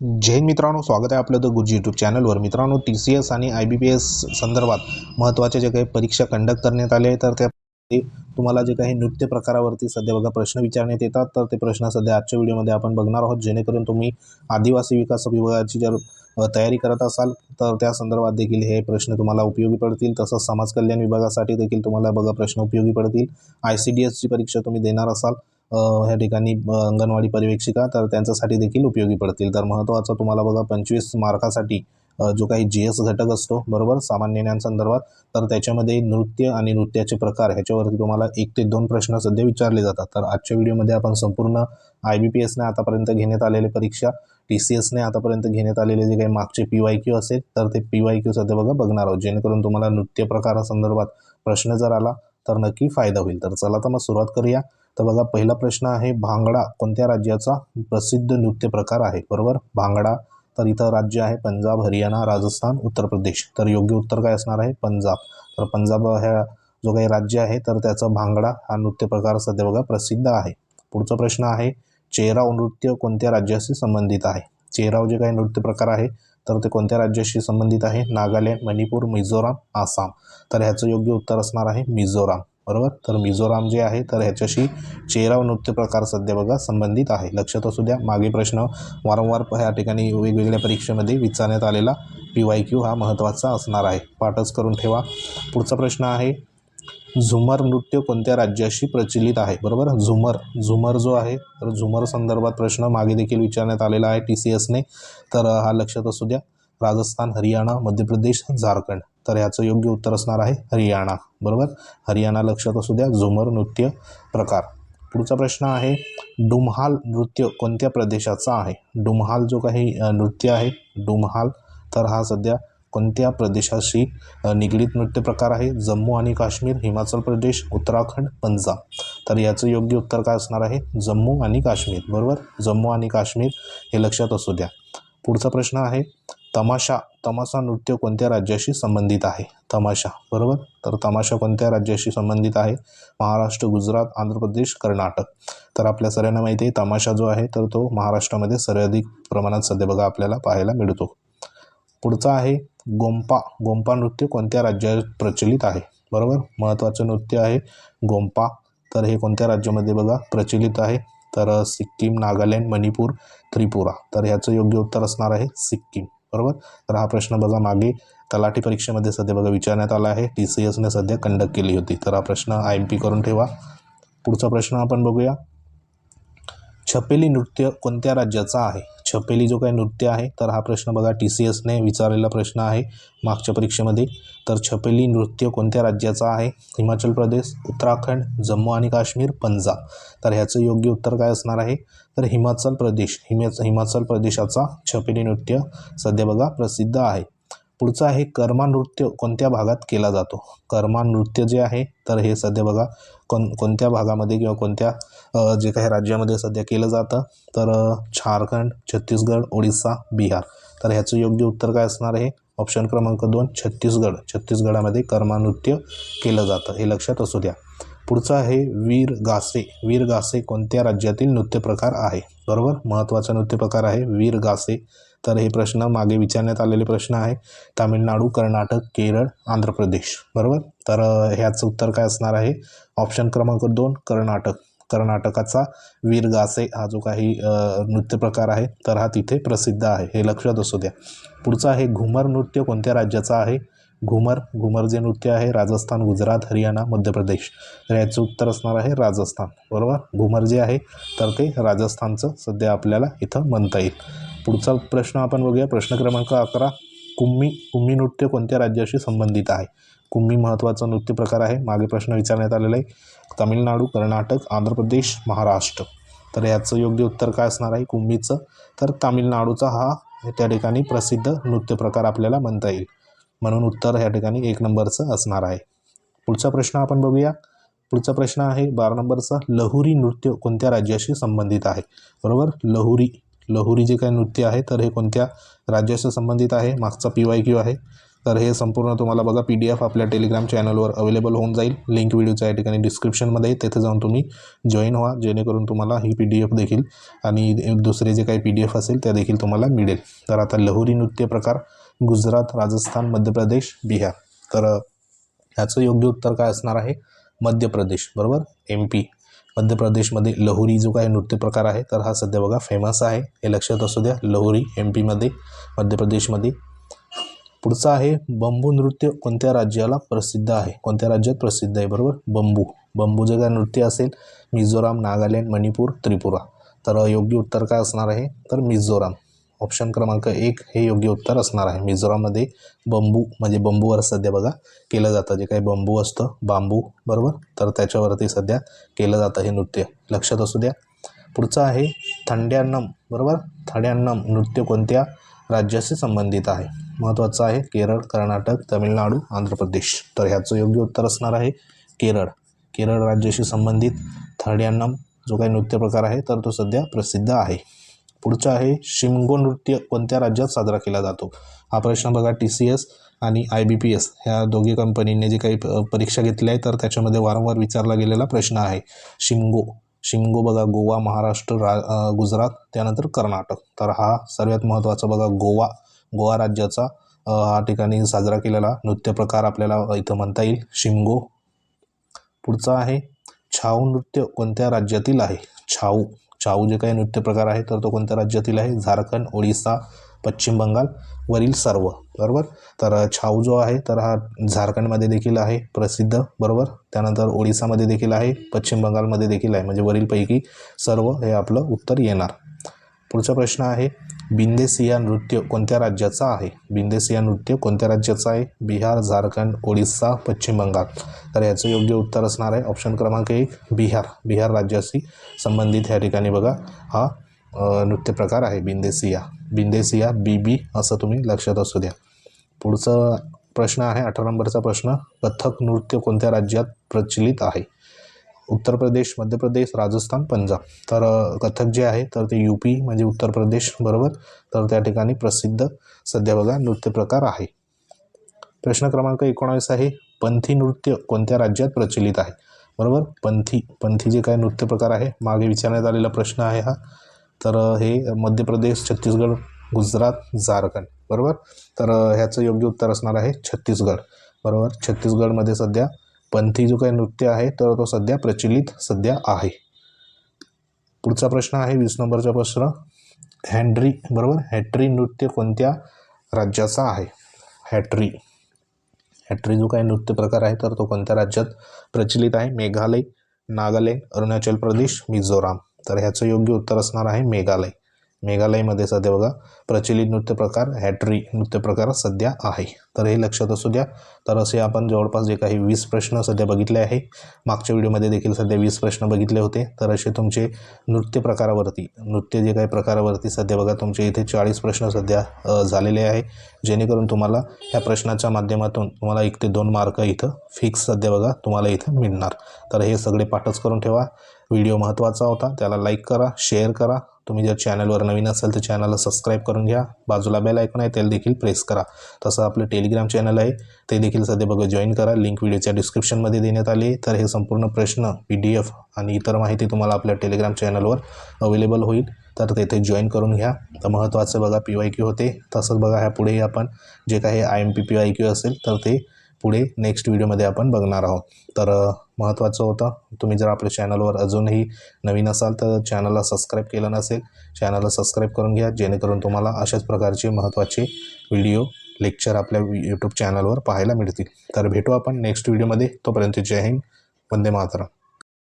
जैन मित्रांनो स्वागत आहे आपलं द गुरुजी यूट्यूब चॅनलवर मित्रांनो टी सी एस आणि आय बी पी एस संदर्भात महत्त्वाचे जे काही परीक्षा कंडक्ट करण्यात आले तर त्या तुम्हाला जे काही नृत्य प्रकारावरती सध्या बघा प्रश्न विचारण्यात येतात तर ते प्रश्न सध्या आजच्या व्हिडिओमध्ये आपण बघणार आहोत. जेणेकरून तुम्ही आदिवासी विकास विभागाची जर तयारी करत असाल तर त्या संदर्भात देखील हे प्रश्न तुम्हाला उपयोगी पडतील. तसंच समाज कल्याण विभागासाठी देखील तुम्हाला बघा प्रश्न उपयोगी पडतील. आय सी डी एसची परीक्षा तुम्ही देणार असाल ह्या ठिकाणी अंगणवाडी पर्यवेक्षिका तर त्यांच्यासाठी देखील उपयोगी पडतील. तर महत्त्वाचं तुम्हाला बघा पंचवीस मार्कासाठी जो काही जी एस घटक असतो बरोबर? सामान्य ज्ञानसंदर्भात तर त्याच्यामध्ये नृत्य आणि नृत्याचे प्रकार ह्याच्यावरती तुम्हाला एक ते दोन प्रश्न सध्या विचारले जातात. तर आजच्या व्हिडिओमध्ये आपण संपूर्ण आय बी पी एसने आतापर्यंत घेण्यात आलेले परीक्षा टी सी एसने आतापर्यंत घेण्यात आलेले जे काही मागचे पी वाय क्यू असेल तर ते पी वाय क्यू सध्या बघा बघणार आहोत. जेणेकरून तुम्हाला नृत्य प्रकारासंदर्भात प्रश्न जर आला तर नक्की फायदा होईल. तर चला तर मग सुरुवात करूया. तर बघा पहिला प्रश्न आहे भांगडा कोणत्या राज्याचा प्रसिद्ध नृत्य प्रकार आहे? बरोबर? भांगडा तर इथं राज्य आहे पंजाब हरियाणा राजस्थान उत्तर प्रदेश. तर योग्य उत्तर काय असणार आहे? पंजाब. तर पंजाब ह्या जो काही राज्य आहे तर त्याचा भांगडा हा नृत्य प्रकार सध्या बघा प्रसिद्ध आहे. पुढचा प्रश्न आहे चेराव नृत्य कोणत्या राज्याशी संबंधित आहे? चेराव जे काही नृत्य प्रकार आहे तर ते कोणत्या राज्याशी संबंधित आहे? नागालँड मणिपूर मिझोराम आसाम. तर ह्याचं योग्य उत्तर असणार आहे मिझोराम. बरोबर? तर मिझोराम जे आहे तर ह्याच्याशी चेराव नृत्य प्रकार सध्या बघा संबंधित आहे. लक्षात असू द्या मागे प्रश्न वारंवार ह्या ठिकाणी वेगवेगळ्या परीक्षेमध्ये विचारण्यात आलेला पी वाय क्यू हा महत्त्वाचा असणार आहे. पाठच करून ठेवा. पुढचा प्रश्न आहे झुमर नृत्य कोणत्या राज्याशी प्रचलित आहे? बरोबर? झुमर. झुमर जो आहे तर झुमर संदर्भात प्रश्न मागे देखील विचारण्यात आलेला आहे टी सी एसने तर हा लक्षात असू द्या. राजस्थान हरियाणा मध्य प्रदेश झारखंड. तर ह्याचं योग्य उत्तर असणार आहे हरियाणा. बरोबर? हरियाणा लक्षात असू द्या. झुमर नृत्य प्रकार. पुढचा प्रश्न आहे डुमहाल नृत्य कोणत्या प्रदेशाचा आहे? डुमहाल जो काही नृत्य आहे डुमहाल तर हा सध्या कोणत्या प्रदेशाशी निगडीत नृत्य प्रकार आहे? जम्मू आणि काश्मीर हिमाचल प्रदेश उत्तराखंड पंजाब. तर याचं योग्य उत्तर काय असणार आहे? जम्मू आणि काश्मीर. बरोबर? जम्मू आणि काश्मीर हे लक्षात असू द्या. पुढचा प्रश्न आहे तमाशा तमाशा नृत्य कोणत्या राज्याशी संबंधित आहे? तमाशा. बरोबर? तर तमाशा कोणत्या राज्याशी संबंधित आहे? महाराष्ट्र गुजरात आंध्र प्रदेश कर्नाटक. तर आपल्या सगळ्यांना माहिती आहे तमाशा जो आहे तर तो महाराष्ट्रामध्ये सर्वाधिक प्रमाणात सध्या बघा आपल्याला पाहायला मिळतो. पुढचा आहे गोंपा गोंपा नृत्य कोणत्या राज्यात प्रचलित आहे? बरोबर? महत्त्वाचं नृत्य आहे गोंपा. तर हे कोणत्या राज्यामध्ये बघा प्रचलित आहे? तर सिक्कीम नागालँड मणिपूर त्रिपुरा. तर ह्याचं योग्य उत्तर असणार आहे सिक्कीम. बरोबर? तर हा प्रश्न बघा मागे. तलाठी परीक्षेमध्ये सध्या बघा विचारण्यात आला आहे. टी सी एसने सध्या कंडक्ट केली होती. तर हा प्रश्न आय एम पी करून ठेवा. पुढचा प्रश्न आपण बघूया. छपेली नृत्य कोणत्या राज्याचा आहे? छपेली जो काही नृत्य आहे तर हा प्रश्न बघा टी सी एसने विचारलेला प्रश्न आहे मागच्या परीक्षेमध्ये. तर छपेली नृत्य कोणत्या राज्याचा आहे? हिमाचल प्रदेश उत्तराखंड जम्मू आणि काश्मीर पंजाब. तर ह्याचं योग्य उत्तर काय असणार आहे? तर हिमाचल प्रदेश हिमा हिमाचल प्रदेशाचा छपेली नृत्य सध्या बघा प्रसिद्ध आहे. पुढचं आहे कर्मा नृत्य कोणत्या भागात केला जातो? कर्मा नृत्य जे आहे तर हे सध्या बघा कोण कोणत्या भागामध्ये किंवा कोणत्या जे काही राज्यामध्ये सध्या केलं जातं तर झारखंड छत्तीसगड ओडिसा बिहार. तर ह्याचं योग्य उत्तर काय असणार आहे? ऑप्शन क्रमांक दोन छत्तीसगड. छत्तीसगडामध्ये कर्मा नृत्य केलं जातं हे लक्षात असू द्या. पुढचं आहे वीर गासे. वीर गासे कोणत्या राज्यातील नृत्यप्रकार आहे? बरोबर? महत्त्वाचा नृत्य प्रकार आहे वीर गासे. तर हे प्रश्न मागे विचारण्यात आलेले प्रश्न आहे. तामिळनाडू कर्नाटक केरळ आंध्र प्रदेश. बरोबर? तर ह्याचं उत्तर काय असणार आहे? ऑप्शन क्रमांक दोन कर्नाटक. कर्नाटकाचा वीरगासे हा जो काही नृत्य प्रकार आहे तर हा तिथे प्रसिद्ध आहे. हे लक्षात असू द्या. पुढचं आहे घुमर नृत्य कोणत्या राज्याचा आहे? घुमर घुमर जे नृत्य आहे राजस्थान गुजरात हरियाणा मध्य प्रदेश. तर याचं उत्तर असणार आहे राजस्थान. बरोबर? घुमर जे आहे तर ते राजस्थानचं सध्या आपल्याला इथं म्हणता येईल. पुढचा प्रश्न आपण बघूया. प्रश्न क्रमांक अकरा कुम्मी कुम्मी नृत्य कोणत्या राज्याशी संबंधित आहे? कुम्मी महत्त्वाचा नृत्य प्रकार आहे. मागे प्रश्न विचारण्यात आलेला आहे. तामिळनाडू कर्नाटक आंध्र प्रदेश महाराष्ट्र. तर याचं योग्य उत्तर काय असणार आहे? कुम्मीचं. तर तामिळनाडूचा हा त्या ठिकाणी प्रसिद्ध नृत्य प्रकार आपल्याला म्हणता येईल. म्हणून उत्तर ह्या ठिकाणी एक नंबरचं असणार आहे. पुढचा प्रश्न आपण बघूया. पुढचा प्रश्न आहे बारा नंबरचा लहुरी नृत्य कोणत्या राज्याशी संबंधित आहे? बरोबर? लहुरी. लहुरी जे काही नृत्य आहे तर हे कोणत्या राज्याशी संबंधित आहे? मागचा पी वाय क्यू आहे. तर हे संपूर्ण तुम्हाला बघा पी डी एफ आपल्या टेलिग्राम चॅनलवर अवेलेबल होऊन जाईल. लिंक व्हिडिओच्या या ठिकाणी डिस्क्रिप्शनमध्ये तेथे जाऊन तुम्ही जॉईन व्हा जेणेकरून तुम्हाला ही पी डी एफ देखील आणि दुसरे जे काही पी डी एफ असेल त्या देखील तुम्हाला मिळेल. तर आता लहुरी नृत्य प्रकार गुजरात राजस्थान मध्य प्रदेश बिहार. तर ह्याचं योग्य उत्तर काय असणार आहे? मध्य प्रदेश. बरोबर? एम पी मध्य प्रदेशमध्ये लहुरी जो काही नृत्य प्रकार आहे तर हा सध्या बघा फेमस आहे. हे लक्षात असू द्या लहुरी एम पीमध्ये मध्य प्रदेशमध्ये पुढचं आहे बंबू नृत्य कोणत्या राज्याला प्रसिद्ध आहे? कोणत्या राज्यात प्रसिद्ध आहे बरोबर? बंबू. बंबू जे काय नृत्य असेल मिझोराम नागालँड मणिपूर त्रिपुरा. तर योग्य उत्तर काय असणार आहे? तर मिझोराम. ऑप्शन क्रमांक एक हे योग्य उत्तर असणार आहे. मिझोराममध्ये बंबू म्हणजे बंबूवर सध्या बघा केलं जातं. जे काही बंबू असतं बांबू बरोबर? तर त्याच्यावरती सध्या केलं जातं हे नृत्य. लक्षात असू द्या. पुढचं आहे थंड्यान्नम बरोबर? थड्यान्नम नृत्य कोणत्या राज्याशी संबंधित आहे? महत्त्वाचं आहे केरळ कर्नाटक तमिळनाडू आंध्र प्रदेश तर ह्याचं योग्य उत्तर असणार आहे केरळ. केरळ राज्याशी संबंधित थड्यान्नम जो काही नृत्य प्रकार आहे तर तो सध्या प्रसिद्ध आहे. पुढचं आहे शिमगो नृत्य कोणत्या राज्यात साजरा केला जातो? हा प्रश्न बघा टी सी एस आणि आय बी पी एस ह्या दोघी कंपनीने जे काही प- परीक्षा घेतल्या आहे तर त्याच्यामध्ये वारंवार विचारला गेलेला प्रश्न आहे. शिमगो शिमगो बघा गोवा महाराष्ट्र रा गुजरात त्यानंतर कर्नाटक. तर हा सर्वात महत्त्वाचा बघा गोवा. गोवा राज्याचा हा ठिकाणी साजरा केलेला नृत्य प्रकार आपल्याला इथं म्हणता येईल. शिमगो पुढचा आहे छाऊ नृत्य कोणत्या राज्यातील आहे? छाऊ. छाऊ जे काही नृत्य प्रकार आहे तर तो कोणत्या राज्यातील आहे? झारखंड ओडिसा पश्चिम बंगाल वरील सर्व. बरोबर? तर छाऊ जो आहे तर हा झारखंडमध्ये देखील आहे प्रसिद्ध. बरोबर? त्यानंतर ओडिसामध्ये देखील आहे पश्चिम बंगालमध्ये देखील आहे. म्हणजे वरीलपैकी सर्व हे आपलं उत्तर येणार. पुढचा प्रश्न आहे बिंदेसिया नृत्य कोणत्या राज्याचा आहे? बिंदेसिया नृत्य कोणत्या राज्याचं आहे? बिहार झारखंड ओडिसा पश्चिम बंगाल. तर याचं योग्य उत्तर असणार आहे ऑप्शन क्रमांक एक बिहार. बिहार राज्याशी संबंधित ह्या ठिकाणी बघा हा नृत्य प्रकार आहे बिंदेसिया. बिंदेसिया बी बी असं तुम्ही लक्षात असू द्या. पुढचा प्रश्न आहे अठरा नंबरचा प्रश्न कथक नृत्य कोणत्या राज्यात प्रचलित आहे? उत्तर प्रदेश मध्य प्रदेश राजस्थान पंजाब. तर कथक जे आहे तर ते यू पी म्हणजे उत्तर प्रदेश बरोबर. तर त्या ठिकाणी प्रसिद्ध सध्या बघा नृत्य प्रकार आहे. प्रश्न क्रमांक एकोणावीस आहे पंथी नृत्य कोणत्या राज्यात प्रचलित आहे? बरोबर? पंथी पंथी जे काय नृत्य प्रकार आहे मागे विचारण्यात आलेला प्रश्न आहे हा. तर हे मध्य प्रदेश छत्तीसगड गुजरात झारखंड. बरोबर? तर ह्याचं योग्य उत्तर असणार आहे छत्तीसगड. बरोबर? छत्तीसगडमध्ये सध्या पंथी जो काही नृत्य आहे तर तो सध्या प्रचलित सध्या आहे. पुढचा प्रश्न आहे वीस नंबरचा प्रश्न. हॅन्ड्री बरोबर? हॅट्री नृत्य कोणत्या राज्याचा आहे? हॅट्री. हॅट्री जो काही नृत्य प्रकार आहे तर तो कोणत्या राज्यात प्रचलित आहे? मेघालय नागालँड अरुणाचल प्रदेश मिझोराम. तर ह्याचं योग्य उत्तर असणार आहे मेघालय. मेघालयमध्ये सध्या बघा प्रचलित नृत्य प्रकार हॅट्री नृत्य प्रकार सध्या आहे. तर हे लक्षात असू द्या. तर असे आपण जवळपास जे काही वीस प्रश्न सध्या बघितले आहे मागच्या व्हिडिओमध्ये देखील सध्या वीस प्रश्न बघितले होते. तर असे तुमचे नृत्य प्रकारावरती नृत्य जे काही प्रकारावरती सध्या बघा तुमचे इथे चाळीस प्रश्न सध्या झालेले आहे. जेणेकरून तुम्हाला ह्या प्रश्नाच्या माध्यमातून तुम्हाला एक ते दोन मार्क इथं फिक्स सध्या बघा तुम्हाला इथं मिळणार. तर हे सगळे पाठच करून ठेवा. व्हिडिओ महत्त्वाचा होता त्याला लाईक करा शेअर करा. तुम्ही जर चॅनलवर नवीन असाल तर चॅनलला सबस्क्राईब करून घ्या. बाजूला बेल ऐकून आहे त्याला देखील प्रेस करा. तसं आपलं टेलिग्राम चॅनल आहे ते देखील सध्या बघा जॉईन करा. लिंक व्हिडिओच्या डिस्क्रिप्शनमध्ये देण्यात आली. तर हे संपूर्ण प्रश्न पी डी एफ आणि इतर माहिती तुम्हाला आपल्या टेलिग्राम चॅनलवर अवेलेबल होईल. तर तेथे जॉईन करून घ्या. तर महत्त्वाचं बघा पी वाय क्यू होते. तसंच बघा ह्या पुढेही आपण जे काही I M P P Y Q असेल तर ते पुढे नेक्स्ट व्हिडिओमध्ये आपण बघणार आहोत. तर महत्त्वाचं होतं. तुम्ही जर आपल्या चॅनलवर अजूनही नवीन असाल तर चॅनलला सबस्क्राईब केलं नसेल चॅनलला सबस्क्राईब करून घ्या. जेणेकरून तुम्हाला अशाच प्रकारचे महत्त्वाचे व्हिडिओ लेक्चर आपल्या यूट्यूब चॅनलवर पाहायला मिळतील. तर भेटू आपण नेक्स्ट व्हिडिओमध्ये तोपर्यंत जय हिंद. वंदे मातरम.